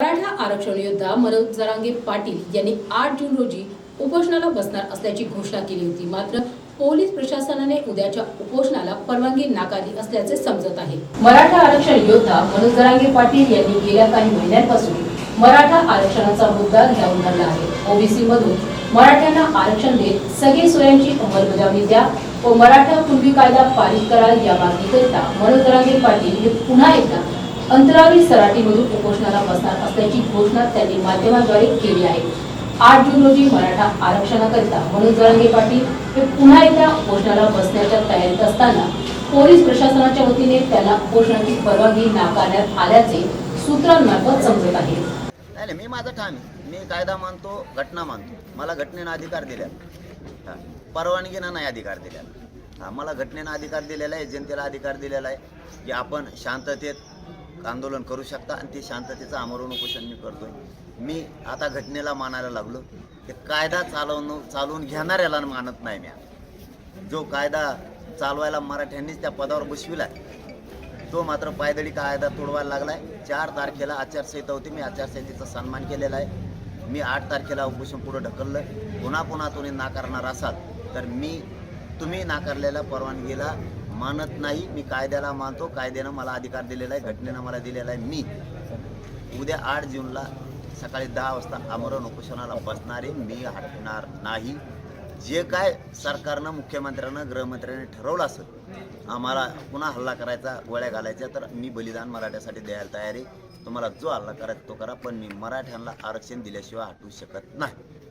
मराठा आरक्षण योद्धा मनोज जरांगे पाटील यांनी आठ जून रोजी उपोषणाला बसणार असल्याची घोषणा केली होती. मात्र पोलीस प्रशासनाने उद्याच्या उपोषणाला परवानगी नाकारली असल्याचे समजत आहे. मराठा आरक्षण योद्धा मनोज जरांगे पाटील यांनी गेल्या काही महिन्यांपासून मराठा आरक्षणाचा मुद्दा घेऊन धरला आहे. ओबीसी मधून मराठ्यांना आरक्षण देत सगळी सोयांची अंमलबजावणी द्या व मराठा पूर्वी कायदा पारित करा या मागणीकरिता मनोज जरांगे पाटील हे पुन्हा एकदा अंतराळी सराटीमधून उपोषणाला बसणार असल्याची घोषणा त्यांनी माध्यमाद्वारे केली आहे. आठ जून रोजी मराठा आरक्षणाकरिता मनोज जरांगे पाटील हे पुन्हा एकदा उपोषणाला बसण्याच्या तयारीत असताना पोलीस प्रशासनाच्या वतीने त्यांना उपोषणाची परवानगी नाकारण्यात आल्याचे सूत्रांमार्फत समजत आहे. नाही मी माझं ठाम मी कायदा मानतो घटना मानतो. मला घटनेनं अधिकार दिल्या परवानगीनं नाही अधिकार दिल्या मला घटनेनं अधिकार दिलेला आहे जनतेला अधिकार दिलेला आहे की आपण शांततेत आंदोलन करू शकता आणि ते शांततेचं आमरण उपोषण मी करतोय. मी आता घटनेला मानायला लागलो की कायदा चालवणं चालवून घेणाऱ्याला मानत नाही मी. जो कायदा चालवायला मराठ्यांनीच त्या पदावर बसविलाय तो मात्र पायदळी कायदा तोडवायला लागलाय. चार तारखेला आचारसंहिता होती मी आचारसंहितेचा सन्मान केलेला आहे. मी आठ तारखेला उपोषण पुढे ढकललं. पुन्हा पुन्हा तुम्ही नाकारणार असाल तर मी तुम्ही नाकारलेल्या परवानगीला मानत नाही. मी कायद्याला मानतो. कायद्यानं मला अधिकार दिलेला आहे. घटनेनं मला दिलेला आहे. मी उद्या आठ जूनला सकाळी दहा वाजता आमरण उपोषणाला बसणारे मी हटणार नाही. जे काय सरकारनं मुख्यमंत्र्यानं गृहमंत्र्यांनी ठरवलं असेल आम्हाला पुन्हा हल्ला करायचा गोळ्या घालायच्या तर मी बलिदान मराठ्यासाठी द्यायला तयार आहे. तुम्हाला जो हल्ला करायचा तो करा पण मी मराठ्यांना आरक्षण दिल्याशिवाय हटवू शकत नाही.